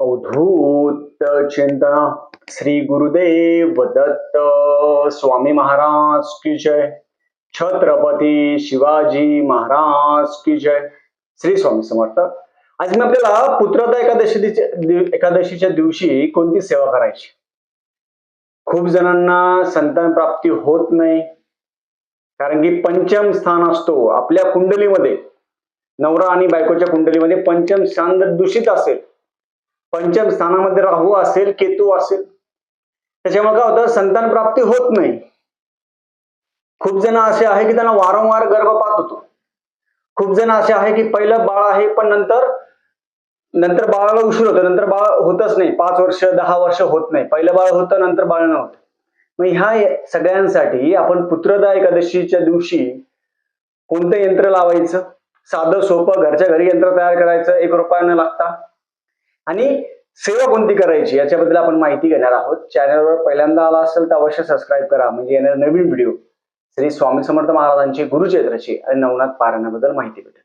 अवधूत चिंतन श्री गुरुदेव दत्त स्वामी महाराज की जय। छत्रपती शिवाजी महाराज की जय। श्री स्वामी समर्थ। आज मी आपल्याला पुत्रता एकादशी एकादशीच्या दिवशी कोणती सेवा करायची? खूप जणांना संतान प्राप्ती होत नाही. कारण की पंचम स्थान असतो आपल्या कुंडलीमध्ये. नवरा आणि बायकोच्या कुंडलीमध्ये पंचम स्थान जर दूषित असेल पंचम स्थानामध्ये राहू असेल केतू असेल. त्याच्यामुळे काय होतं संतान प्राप्ती होत नाही. खूप जण असे आहे की त्यांना वारंवार गर्भपात होतो. खूप जण असे आहे की पहिलं बाळ आहे पण नंतर नंतर बाळाला उशीर होतो. नंतर बाळ होतच नाही. पाच वर्ष दहा वर्ष होत नाही. पहिलं बाळ होतं नंतर बाळ न होत. मग ह्या सगळ्यांसाठी आपण पुत्रदा एकादशीच्या दिवशी कोणतं यंत्र लावायचं? साधं सोपं घरच्या घरी यंत्र तयार करायचं? एक रुपयानं लागता? आणि सेवा कोणती करायची याच्याबद्दल आपण माहिती घेणार आहोत. चॅनलवर पहिल्यांदा आला असेल तर अवश्य सबस्क्राईब करा. म्हणजे येणारे नवीन व्हिडिओ श्री स्वामी समर्थ महाराजांची गुरुचैत्राची आणि नवनाथ पारायणाबद्दल माहिती भेटेल.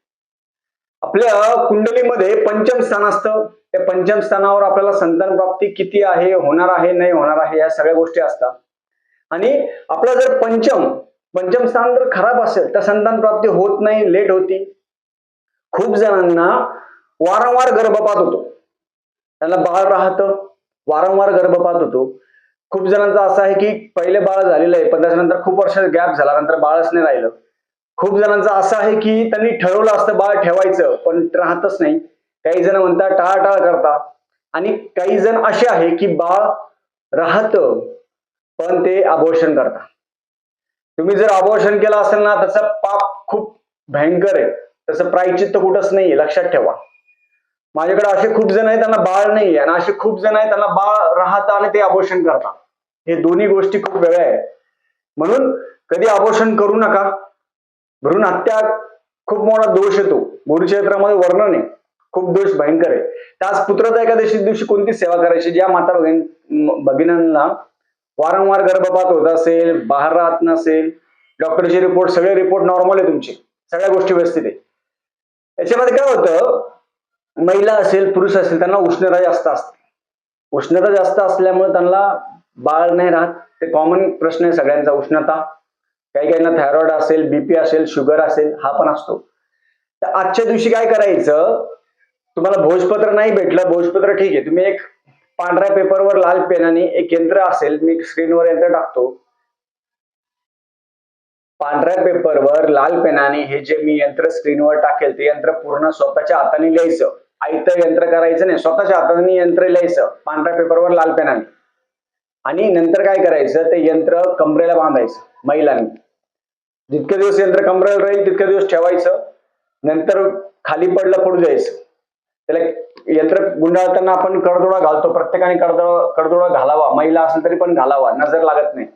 आपल्या कुंडलीमध्ये पंचम स्थान असतं. त्या पंचम स्थानावर आपल्याला संतान प्राप्ती किती आहे होणार आहे नाही होणार आहे या सगळ्या गोष्टी असतात. आणि आपलं जर पंचम पंचम स्थान जर खराब असेल तर संतान प्राप्ती होत नाही लेट होती. खूप जणांना वारंवार गर्भपात होतो. त्यांना बाळ राहतं. वारंवार गर्भपात होतो. खूप जणांचं असं आहे की पहिले बाळ झालेलं आहे पण त्याच्यानंतर खूप वर्ष गॅप झाला नंतर बाळच नाही राहिलं. खूप जणांचं असं आहे की त्यांनी ठरवलं असतं बाळ ठेवायचं पण राहतच नाही. काही जण म्हणतात टाळाटाळ करता आणि काही जण असे आहे की बाळ राहत पण ते अबोर्शन करता तुम्ही जर अबोर्शन केलं असेल ना त्याचं पाप खूप भयंकर आहे. त्याचं प्रायचित्त कुठंच नाहीये लक्षात ठेवा. माझ्याकडे असे खूप जण आहेत त्यांना बाळ नाही आणि असे खूप जण आहेत त्यांना बाळ राहतं आणि ते अबोर्शन करतात. हे दोन्ही गोष्टी खूप वेगळ्या आहेत. म्हणून कधी अबोर्शन करू नका. भ्रूण हत्या खूप मोठा दोष येतो. गुरुक्षेत्रामध्ये वर्णन आहे. खूप दोष भयंकर आहे. त्याच पुत्रदा एकादशी दिवशी कोणती सेवा करायची? ज्या माता भगिन- भगिनींना वारंवार गर्भपात होत असेल बाहेर राहत नसेल डॉक्टरचे रिपोर्ट सगळे रिपोर्ट नॉर्मल आहे तुमचे. सगळ्या गोष्टी व्यवस्थित आहे. याच्यामध्ये काय होतं? महिला असेल पुरुष असेल त्यांना उष्णता जास्त असते. उष्णता जास्त असल्यामुळे त्यांना बाळ नाही राहत. ते कॉमन प्रश्न आहे सगळ्यांचा उष्णता. काही काहींना थायरॉइड असेल बीपी असेल शुगर असेल हा पण असतो. तर आजच्या दिवशी काय करायचं? तुम्हाला भोजपत्र नाही भेटलं भोजपत्र ठीक आहे. तुम्ही एक पांढऱ्या पेपरवर लाल पेनाने एक यंत्र असेल मी स्क्रीनवर यंत्र टाकतो. पांढऱ्या पेपरवर लाल पेनाने हे जे मी यंत्र स्क्रीनवर टाकेल ते यंत्र पूर्ण स्वतःच्या हाताने लिहायचं. आयतं यंत्र करायचं नाही. स्वतःच्या हाताने यंत्र लिहायचं. पांढऱ्या पेपरवर लाल पेनाने. आणि नंतर काय करायचं? ते यंत्र कमरेला बांधायचं महिलांनी जितके दिवस यंत्र कमरेला राहील तितके दिवस ठेवायचं. नंतर खाली पडलं पडू द्यायचं. त्याला यंत्र गुंडाळताना आपण कडदोडा घालतो. प्रत्येकाने कडदोडा कडदोडा घालावा. महिला असेल तरी पण घालावा. नजर लागत नाही.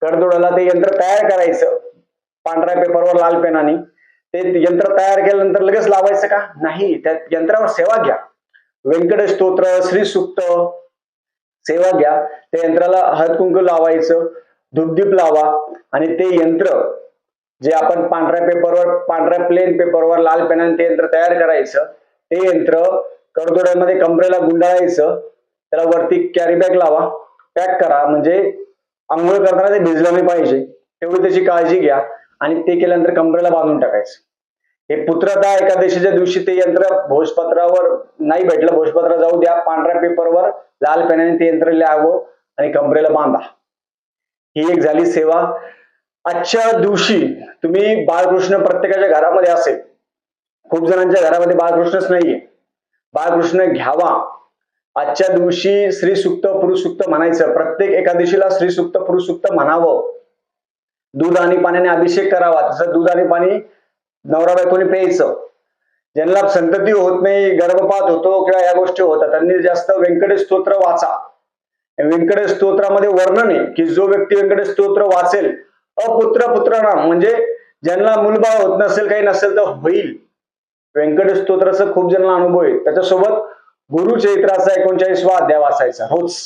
कडदोड्याला ते यंत्र तयार करायचं. पांढऱ्या पेपरवर लाल पेनाने. ते यंत्र तयार केल्यानंतर लगेच लावायचं का? नाही त्या यंत्रावर सेवा घ्या. व्यंकटेश स्तोत्र श्री सुक्त सेवा घ्या. त्या यंत्राला हळद कुंकू लावायचं धुपदीप लावा आणि ते यंत्र जे आपण पांढऱ्या पेपरवर पांढऱ्या प्लेन पेपरवर लाल पेनाने ते यंत्र तयार करायचं ते यंत्र कडदोड्यामध्ये कमरेला गुंडाळायचं त्याला वरती कॅरी बॅग लावा पॅक करा. म्हणजे आंघोळ करताना ते भिजलं नाही पाहिजे. तेवढी त्याची काळजी घ्या. आणि ते केल्यानंतर कमरेला बांधून टाकायचं. हे पुत्रता एकादशीच्या दिवशी ते यंत्र भोजपत्रावर नाही भेटलं भोजपत्र जाऊ द्या पांढऱ्या पेपरवर लाल पेनाने ते यंत्र लिहावं आणि कमरेला बांधा. ही एक झाली सेवा. आजच्या दिवशी तुम्ही बाळकृष्ण प्रत्येकाच्या घरामध्ये असेल. खूप जणांच्या घरामध्ये बाळकृष्णच नाहीये. बाळकृष्ण घ्यावा. आजच्या दिवशी श्री सुक्त पुरुष सुक्त म्हणायचं. प्रत्येक एकादशीला श्री सुक्त पुरुष सुक्त म्हणावं. दूध आणि पाण्याने अभिषेक करावा. तसं दूध आणि पाणी नवरा बायकोने प्यायचं. ज्यांना संतती होत नाही गर्भपात होतो किंवा या गोष्टी होतात त्यांनी जास्त व्यंकटेश स्तोत्र वाचा. व्यंकटेश स्तोत्रामध्ये वर्णन आहे की जो व्यक्ती व्यंकटेश स्तोत्र वाचेल अपुत्र पुत्रांना म्हणजे ज्यांना मुलबाळ होत नसेल काही नसेल तर होईल. व्यंकटेश स्तोत्राचा खूप जणांना अनुभव आहे. त्याच्यासोबत गुरुचरित्राचा एकोणचाळीसवा अध्याय वाचायचा होच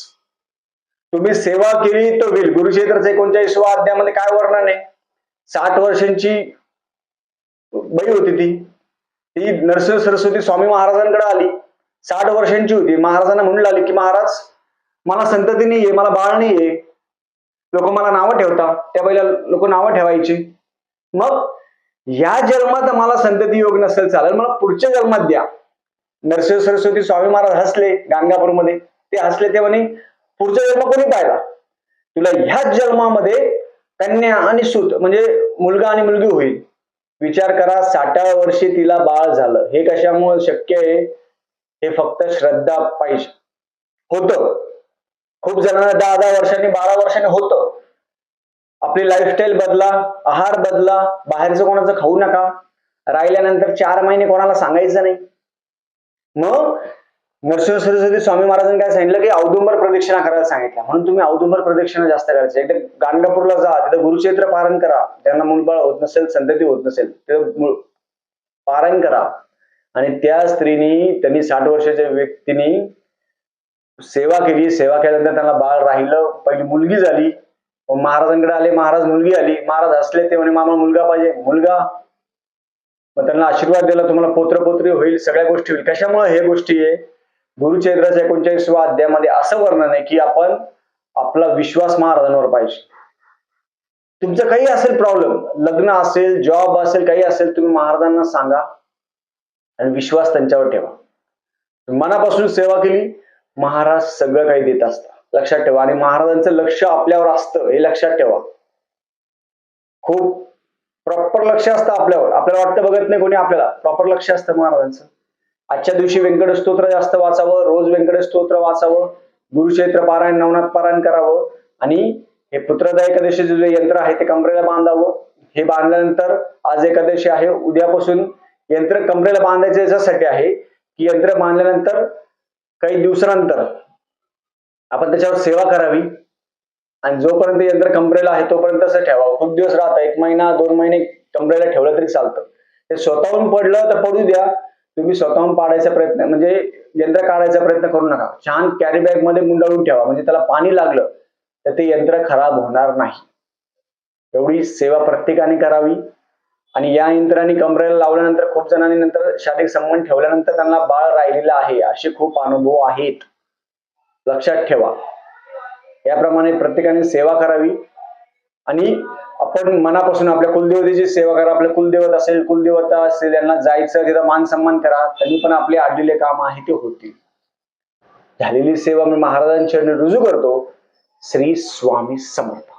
तुम्ही सेवा केली तर होईल. गुरुचैत्राचा एकोणचाळीसवा अध्यायामध्ये काय वर्णन आहे? साठ वर्षांची बाई होती ती. ती नरसिंह सरस्वती स्वामी महाराजांकडे आली. साठ वर्षांची होती. महाराजांना म्हणून आली की महाराज मला संतती नाहीये मला बाळ नाहीये. लोक मला नावं ठेवतात त्या पहिल्या लोक नावं ठेवायची. मग या जन्मात मला संतती योग नसेल चालेल. मला पुढच्या जन्मात द्या. नरसिंह सरस्वती स्वामी महाराज हसले गाणगापूरमध्ये ते हसले ते म्हणे पुढचा जन्म कोणी पाहिला? तुला ह्याच जन्मामध्ये कन्या आणि सूत म्हणजे मुलगा आणि मुलगी होईल. विचार करा साठाव्या वर्षी तिला बाळ झालं. हे कशामुळे शक्य आहे? हे फक्त श्रद्धा पाहिजे. होत. खूप जणांना दहा दहा वर्षांनी बारा वर्षांनी होतं. आपली लाईफस्टाईल बदला आहार बदला बाहेरचं कोणाचं खाऊ नका. राहिल्यानंतर चार महिने कोणाला सांगायचं नाही. मग नरसिंह सरस्वती स्वामी महाराजांनी काय सांगितलं की औदुंबर प्रदक्षिणा करायला सांगितलं. म्हणून तुम्ही औदुंबर प्रदक्षिणा जास्त करायचं. एकदा गाणगापूरला जा तिथं गुरुक्षेत्र पारण करा. त्यांना मुलबाळ होत नसेल संतती होत नसेल तिथं पारायण करा. आणि त्या स्त्रीनी त्यांनी साठ वर्षाच्या व्यक्तीनी सेवा केली. सेवा केल्यानंतर त्यांना बाळ राहिलं. पहिली मुलगी झाली. महाराजांकडे आले. महाराज मुलगी आली. महाराज हसले. ते म्हणे मामा मुलगा पाहिजे. मुलगा? मग त्यांना आशीर्वाद दिला. तुम्हाला पोत्र पोत्री होईल. सगळ्या गोष्टी होईल. कशामुळे हे गोष्टी आहे? गुरुचैत्राच्या एकोणचाळीसव्या अध्यायामध्ये असं वर्णन आहे की आपण आपला विश्वास महाराजांवर पाहिजे. तुमचं काही असेल प्रॉब्लेम लग्न असेल जॉब असेल काही असेल तुम्ही महाराजांना सांगा आणि विश्वास त्यांच्यावर ठेवा. मनापासून सेवा केली महाराज सगळं काही देत असतात. लक्षात ठेवा आणि महाराजांचं लक्ष आपल्यावर असतं हे लक्षात ठेवा. खूप प्रॉपर लक्ष असतं आपल्यावर. आपल्याला वाटतं बघत नाही कोणी आपल्याला. प्रॉपर लक्ष असतं महाराजांचं. आजच्या दिवशी व्यंकट स्तोत्र जास्त वाचावं रोज व्यंकट स्तोत्र वाचावं गुरुक्षेत्र पारायण नवनाथ पारायण करावं आणि हे पुत्रदा एकादशीचे जे यंत्र आहे ते कमरेला बांधावं. हे बांधल्यानंतर आज एकादशी आहे. उद्यापासून यंत्र कमरेला बांधायचं याच्यासाठी आहे की यंत्र बांधल्यानंतर काही दिवसानंतर आपण त्याच्यावर सेवा करावी आणि जोपर्यंत यंत्र कमरेला आहे तोपर्यंत असं ठेवावं. खूप दिवस राहतं. एक महिना दोन महिने कमरेला ठेवलं तरी चालतं. ते स्वतःहून पडलं तर पडू द्या. तुम्ही स्वतःहून पाडायचा प्रयत्न म्हणजे यंत्र काढायचा प्रयत्न करू नका. छान कॅरी बॅगमध्ये गुंडाळून ठेवा. म्हणजे त्याला पाणी लागलं तर ते यंत्र खराब होणार नाही. एवढी सेवा प्रत्येकाने करावी. आणि या यंत्राने कमरेला लावल्यानंतर खूप जणांनी नंतर शारीरिक संबंध ठेवल्यानंतर त्यांना बाळ राहिलेलं आहे. असे खूप अनुभव आहेत. लक्षात ठेवा. याप्रमाणे प्रत्येकाने सेवा करावी. आणि आपण मनापासून आपल्या कुलदेवतेची सेवा करा आपल्या कुलदेवत असेल कुलदेवता असेल यांना जायचं तिथं मान सन्मान करा त्यांनी पण आपले आडलेले काम आहे ते होतील. झालेली सेवा मी महाराजांच्या रुजू करतो. श्री स्वामी समर्थ.